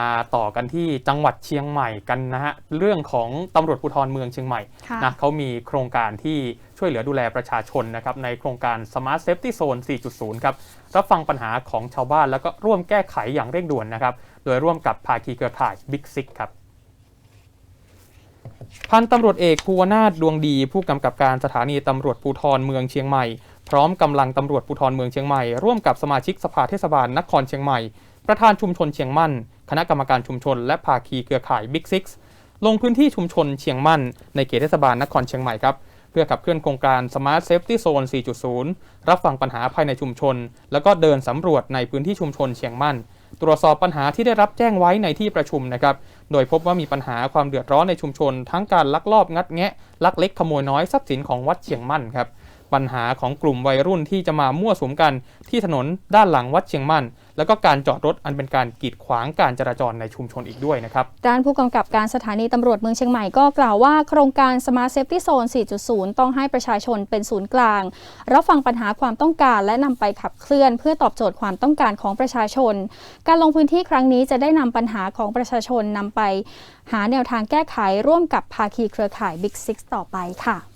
มาต่อกันที่จังหวัดเชียงใหม่กันนะฮะเรื่องของตำรวจภูธรเมืองเชียงใหม่ค่ะนะเขามีโครงการที่ช่วยเหลือดูแลประชาชนนะครับในโครงการ Smart Safety Zone 4.0 ครับรับฟังปัญหาของชาวบ้านแล้วก็ร่วมแก้ไขอย่างเร่งด่วนนะครับโดยร่วมกับภาคีเครือข่าย Big Six ครับพันตำรวจเอกภูวนาถดวงดี ผู้กำกับการสถานีตำรวจภูธรเมืองเชียงใหม่ พร้อมกำลังตำรวจภูธรเมืองเชียงใหม่ร่วมกับสมาชิกสภาเทศบาลนครเชียงใหม่ ประธานชุมชนเชียงมั่น คณะกรรมการชุมชน และภาคีเครือข่ายบิ๊กซิกลงพื้นที่ชุมชนเชียงมั่น ในเขตเทศบาลนครเชียงใหม่ครับเพื่อขับเคลื่อนโครงการ Smart Safety Zone 4.0 รับฟังปัญหาภายในชุมชน แล้วก็เดินสำรวจในพื้นที่ชุมชนเชียงมั่น ตรวจสอบปัญหาที่ได้รับแจ้งไว้ในที่ประชุมนะครับ โดยพบว่ามีปัญหาความเดือดร้อนในชุมชน ทั้งการลักลอบงัดแงะ ลักเล็กขโมยน้อยทรัพย์สินของวัดเชียงมั่นครับ ปัญหาของกลุ่มวัยรุ่นที่จะมามั่วสุมกันที่ถนนด้านหลังวัดเชียงมั่น แล้วก็การจอดรถอันเป็นการกีดขวางการจราจรในชุมชนอีกด้วยนะครับ ด้านผู้กำกับการสถานีตำรวจเมืองเชียงใหม่ก็กล่าวว่าโครงการ Smart Safety Zone 4.0 ต้องให้ประชาชนเป็นศูนย์กลาง รับฟังปัญหาความต้องการและนำไปขับเคลื่อน เพื่อตอบโจทย์ความต้องการของประชาชน การลงพื้นที่ครั้งนี้จะได้นำปัญหาของประชาชนนำไป หาแนวทางแก้ไขร่วมกับภาคีเครือข่าย Big Six ต่อไปค่ะ